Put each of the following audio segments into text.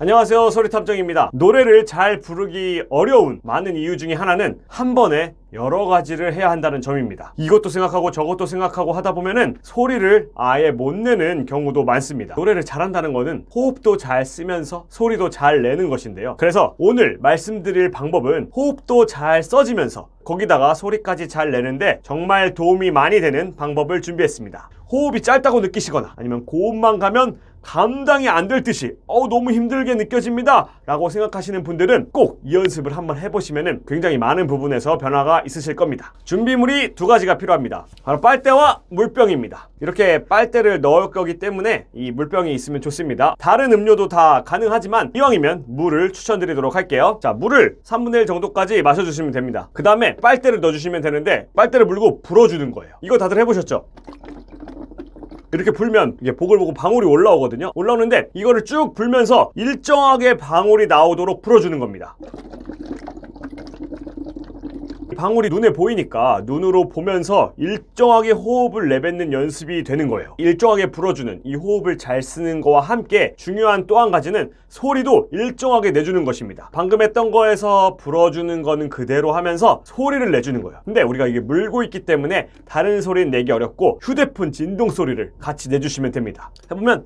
안녕하세요. 소리탐정입니다. 노래를 잘 부르기 어려운 많은 이유 중에 하나는 한 번에 여러 가지를 해야 한다는 점입니다. 이것도 생각하고 저것도 생각하고 하다 보면은 소리를 아예 못 내는 경우도 많습니다. 노래를 잘한다는 거는 호흡도 잘 쓰면서 소리도 잘 내는 것인데요. 그래서 오늘 말씀드릴 방법은 호흡도 잘 써지면서 거기다가 소리까지 잘 내는데 정말 도움이 많이 되는 방법을 준비했습니다. 호흡이 짧다고 느끼시거나 아니면 고음만 가면 감당이 안 될 듯이 어우 너무 힘들게 느껴집니다. 라고 생각하시는 분들은 꼭 이 연습을 한번 해보시면 굉장히 많은 부분에서 변화가 있으실 겁니다. 준비물이 두 가지가 필요합니다. 바로 빨대와 물병입니다. 이렇게 빨대를 넣을 거기 때문에 이 물병이 있으면 좋습니다. 다른 음료도 다 가능하지만 이왕이면 물을 추천드리도록 할게요. 자 물을 3분의 1 정도까지 마셔주시면 됩니다. 그 다음에 빨대를 넣어주시면 되는데 빨대를 물고 불어주는 거예요. 이거 다들 해보셨죠? 이렇게 불면 이게 보글보글 방울이 올라오거든요. 올라오는데 이거를 쭉 불면서 일정하게 방울이 나오도록 불어주는 겁니다. 방울이 눈에 보이니까 눈으로 보면서 일정하게 호흡을 내뱉는 연습이 되는 거예요. 일정하게 불어주는 이 호흡을 잘 쓰는 거와 함께 중요한 또 한 가지는 소리도 일정하게 내주는 것입니다. 방금 했던 거에서 불어주는 거는 그대로 하면서 소리를 내주는 거예요. 근데 우리가 이게 물고 있기 때문에 다른 소리는 내기 어렵고 휴대폰 진동 소리를 같이 내주시면 됩니다. 해보면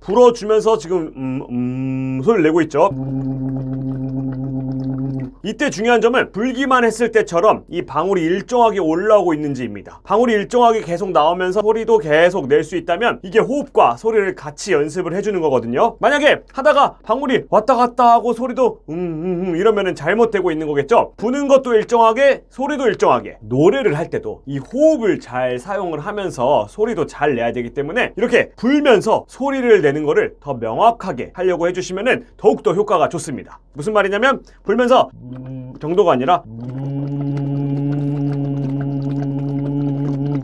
불어주면서 지금 음, 음 소리를 내고 있죠. 이때 중요한 점은 불기만 했을 때처럼 이 방울이 일정하게 올라오고 있는지입니다. 방울이 일정하게 계속 나오면서 소리도 계속 낼 수 있다면 이게 호흡과 소리를 같이 연습을 해주는 거거든요. 만약에 하다가 방울이 왔다 갔다 하고 소리도 음, 음, 음 이러면은 잘못되고 있는 거겠죠. 부는 것도 일정하게 소리도 일정하게 노래를 할 때도 이 호흡을 잘 사용을 하면서 소리도 잘 내야 되기 때문에 이렇게 불면서 소리를 내는 거를 더 명확하게 하려고 해주시면은 더욱더 효과가 좋습니다. 무슨 말이냐면 불면서 음 정도가 아니라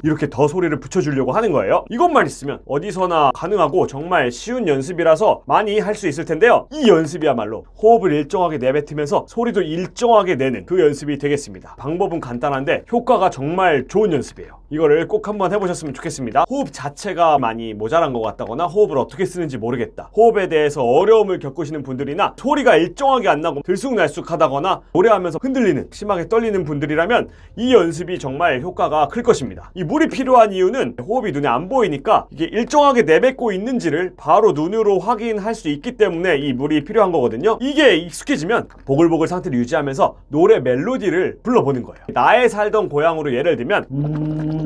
이렇게 더 소리를 붙여주려고 하는 거예요. 이것만 있으면 어디서나 가능하고 정말 쉬운 연습이라서 많이 할 수 있을 텐데요. 이 연습이야말로 호흡을 일정하게 내뱉으면서 소리도 일정하게 내는 그 연습이 되겠습니다. 방법은 간단한데 효과가 정말 좋은 연습이에요. 이거를 꼭 한번 해보셨으면 좋겠습니다. 호흡 자체가 많이 모자란 것 같다거나 호흡을 어떻게 쓰는지 모르겠다. 호흡에 대해서 어려움을 겪으시는 분들이나 소리가 일정하게 안 나고 들쑥날쑥하다거나 노래하면서 흔들리는 심하게 떨리는 분들이라면 이 연습이 정말 효과가 클 것입니다. 이 물이 필요한 이유는 호흡이 눈에 안 보이니까 이게 일정하게 내뱉고 있는지를 바로 눈으로 확인할 수 있기 때문에 이 물이 필요한 거거든요. 이게 익숙해지면 보글보글 상태를 유지하면서 노래 멜로디를 불러보는 거예요. 나의 살던 고향으로 예를 들면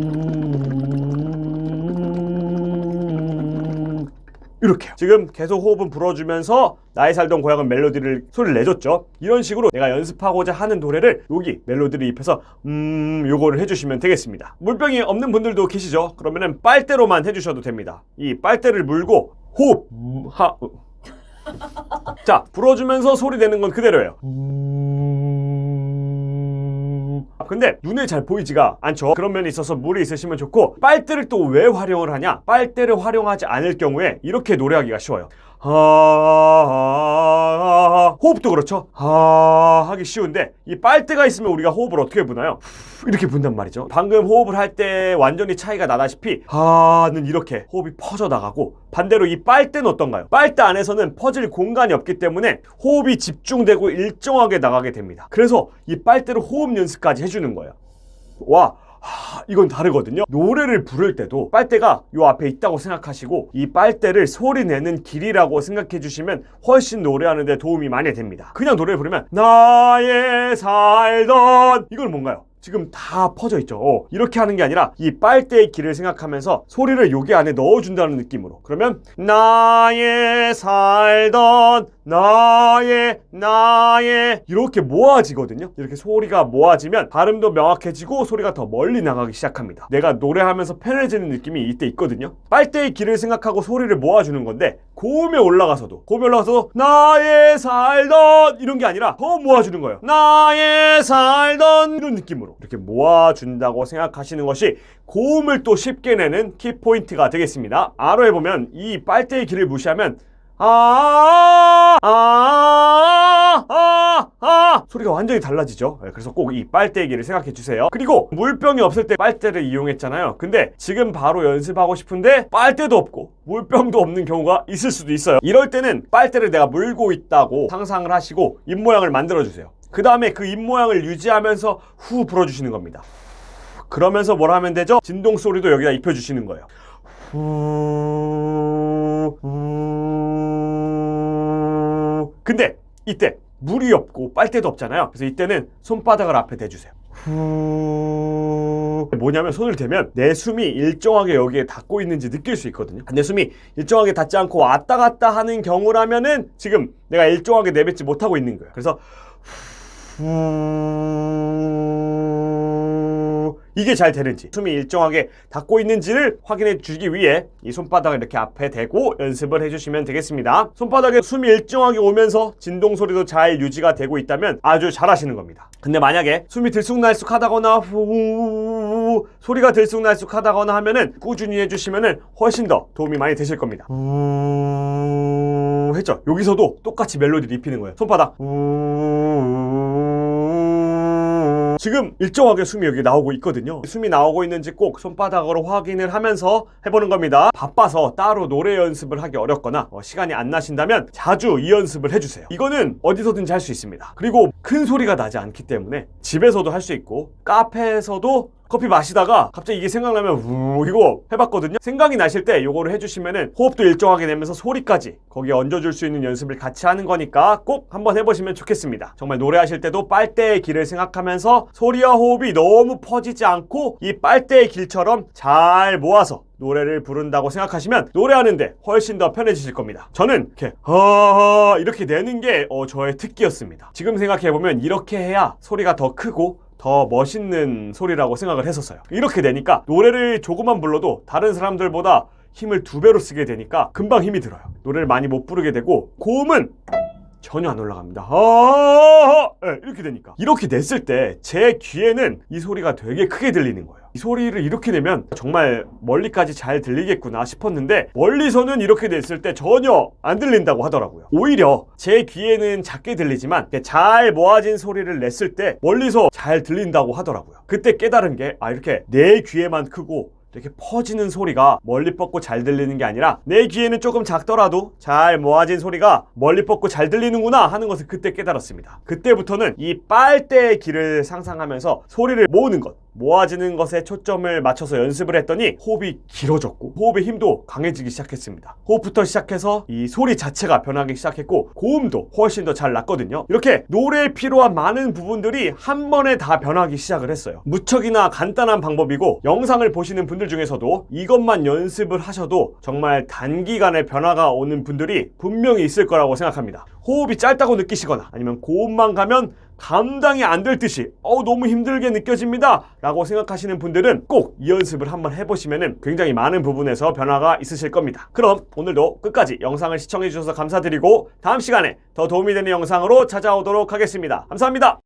이렇게요. 지금 계속 호흡은 불어주면서 나의 살던 고향은 멜로디를 소리를 내줬죠. 이런 식으로 내가 연습하고자 하는 노래를 여기 멜로디를 입혀서 음 요거를 해주시면 되겠습니다. 물병이 없는 분들도 계시죠? 그러면은 빨대로만 해주셔도 됩니다. 이 빨대를 물고 호흡 음, 하 으. 자 불어주면서 소리 내는 건 그대로예요. 근데 눈에 잘 보이지가 않죠. 그런 면에 있어서 물이 있으시면 좋고 빨대를 또 왜 활용을 하냐? 빨대를 활용하지 않을 경우에 이렇게 노래하기가 쉬워요. 아, 아, 아, 호흡도 그렇죠. 아, 하기 쉬운데 이 빨대가 있으면 우리가 호흡을 어떻게 부나요? 이렇게 분단 말이죠. 방금 호흡을 할 때 완전히 차이가 나다시피 하는 이렇게 호흡이 퍼져 나가고 반대로 이 빨대는 어떤가요? 빨대 안에서는 퍼질 공간이 없기 때문에 호흡이 집중되고 일정하게 나가게 됩니다. 그래서 이 빨대로 호흡 연습까지 해주는 거예요. 와, 하, 이건 다르거든요. 노래를 부를 때도 빨대가 요 앞에 있다고 생각하시고 이 빨대를 소리 내는 길이라고 생각해 주시면 훨씬 노래하는데 도움이 많이 됩니다. 그냥 노래를 부르면 나의 살던 이건 뭔가요? 지금 다 퍼져 있죠. 어, 이렇게 하는 게 아니라 이 빨대의 길을 생각하면서 소리를 여기 안에 넣어준다는 느낌으로. 그러면 나의 살던 나의 나의 이렇게 모아지거든요. 이렇게 소리가 모아지면 발음도 명확해지고 소리가 더 멀리 나가기 시작합니다. 내가 노래하면서 편해지는 느낌이 이때 있거든요. 빨대의 길을 생각하고 소리를 모아주는 건데 고음에 올라가서도 고음에 올라가서도 나의 살던 이런 게 아니라 더 모아주는 거예요. 나의 살던 이런 느낌으로 이렇게 모아준다고 생각하시는 것이 고음을 또 쉽게 내는 키포인트가 되겠습니다. 아로 해보면 이 빨대의 길을 무시하면 아, 아, 아, 아, 아 소리가 완전히 달라지죠. 네, 그래서 꼭 이 빨대기를 생각해 주세요. 그리고 물병이 없을 때 빨대를 이용했잖아요. 근데 지금 바로 연습하고 싶은데 빨대도 없고 물병도 없는 경우가 있을 수도 있어요. 이럴 때는 빨대를 내가 물고 있다고 상상을 하시고 입 모양을 만들어 주세요. 그 다음에 그 입 모양을 유지하면서 후 불어주시는 겁니다. 그러면서 뭘 하면 되죠? 진동 소리도 여기다 입혀주시는 거예요. 근데 이때 물이 없고 빨대도 없잖아요. 그래서 이때는 손바닥을 앞에 대주세요. 후. 뭐냐면 손을 대면 내 숨이 일정하게 여기에 닿고 있는지 느낄 수 있거든요. 내 숨이 일정하게 닿지 않고 왔다 갔다 하는 경우라면은 지금 내가 일정하게 내뱉지 못하고 있는 거예요. 그래서 후... 이게 잘 되는지 숨이 일정하게 닿고 있는지를 확인해 주기 위해 이 손바닥을 이렇게 앞에 대고 연습을 해주시면 되겠습니다. 손바닥에 숨이 일정하게 오면서 진동 소리도 잘 유지가 되고 있다면 아주 잘 하시는 겁니다. 근데 만약에 숨이 들쑥날쑥 하다거나 후 소리가 들쑥날쑥 하다거나 하면은 꾸준히 해주시면은 훨씬 더 도움이 많이 되실 겁니다. 후 했죠. 여기서도 똑같이 멜로디를 입히는 거예요. 손바닥 후 지금 일정하게 숨이 여기 나오고 있거든요. 숨이 나오고 있는지 꼭 손바닥으로 확인을 하면서 해보는 겁니다. 바빠서 따로 노래 연습을 하기 어렵거나 어, 시간이 안 나신다면 자주 이 연습을 해주세요. 이거는 어디서든지 할 수 있습니다. 그리고 큰 소리가 나지 않기 때문에 집에서도 할 수 있고 카페에서도 커피 마시다가 갑자기 이게 생각나면 우 이거 해봤거든요. 생각이 나실 때 요거를 해주시면은 호흡도 일정하게 내면서 소리까지 거기에 얹어줄 수 있는 연습을 같이 하는 거니까 꼭 한번 해보시면 좋겠습니다. 정말 노래하실 때도 빨대의 길을 생각하면서 소리와 호흡이 너무 퍼지지 않고 이 빨대의 길처럼 잘 모아서 노래를 부른다고 생각하시면 노래하는데 훨씬 더 편해지실 겁니다. 저는 이렇게 하하 이렇게 내는 게 어, 저의 특기였습니다. 지금 생각해보면 이렇게 해야 소리가 더 크고 더 멋있는 소리라고 생각을 했었어요. 이렇게 되니까 노래를 조금만 불러도 다른 사람들보다 힘을 두 배로 쓰게 되니까 금방 힘이 들어요. 노래를 많이 못 부르게 되고 고음은 전혀 안 올라갑니다. 아, 네, 이렇게 되니까 이렇게 냈을 때 제 귀에는 이 소리가 되게 크게 들리는 거예요. 이 소리를 이렇게 내면 정말 멀리까지 잘 들리겠구나 싶었는데 멀리서는 이렇게 냈을 때 전혀 안 들린다고 하더라고요. 오히려 제 귀에는 작게 들리지만 잘 모아진 소리를 냈을 때 멀리서 잘 들린다고 하더라고요. 그때 깨달은 게 아 이렇게 내 귀에만 크고 이렇게 퍼지는 소리가 멀리 뻗고 잘 들리는 게 아니라 내 귀에는 조금 작더라도 잘 모아진 소리가 멀리 뻗고 잘 들리는구나 하는 것을 그때 깨달았습니다. 그때부터는 이 빨대의 길을 상상하면서 소리를 모으는 것, 모아지는 것에 초점을 맞춰서 연습을 했더니 호흡이 길어졌고 호흡의 힘도 강해지기 시작했습니다. 호흡부터 시작해서 이 소리 자체가 변하기 시작했고 고음도 훨씬 더 잘 났거든요. 이렇게 노래에 필요한 많은 부분들이 한 번에 다 변하기 시작을 했어요. 무척이나 간단한 방법이고 영상을 보시는 분들 중에서도 이것만 연습을 하셔도 정말 단기간에 변화가 오는 분들이 분명히 있을 거라고 생각합니다. 호흡이 짧다고 느끼시거나 아니면 고음만 가면 감당이 안 될 듯이 어우 너무 힘들게 느껴집니다 라고 생각하시는 분들은 꼭 이 연습을 한번 해보시면 굉장히 많은 부분에서 변화가 있으실 겁니다. 그럼 오늘도 끝까지 영상을 시청해 주셔서 감사드리고 다음 시간에 더 도움이 되는 영상으로 찾아오도록 하겠습니다. 감사합니다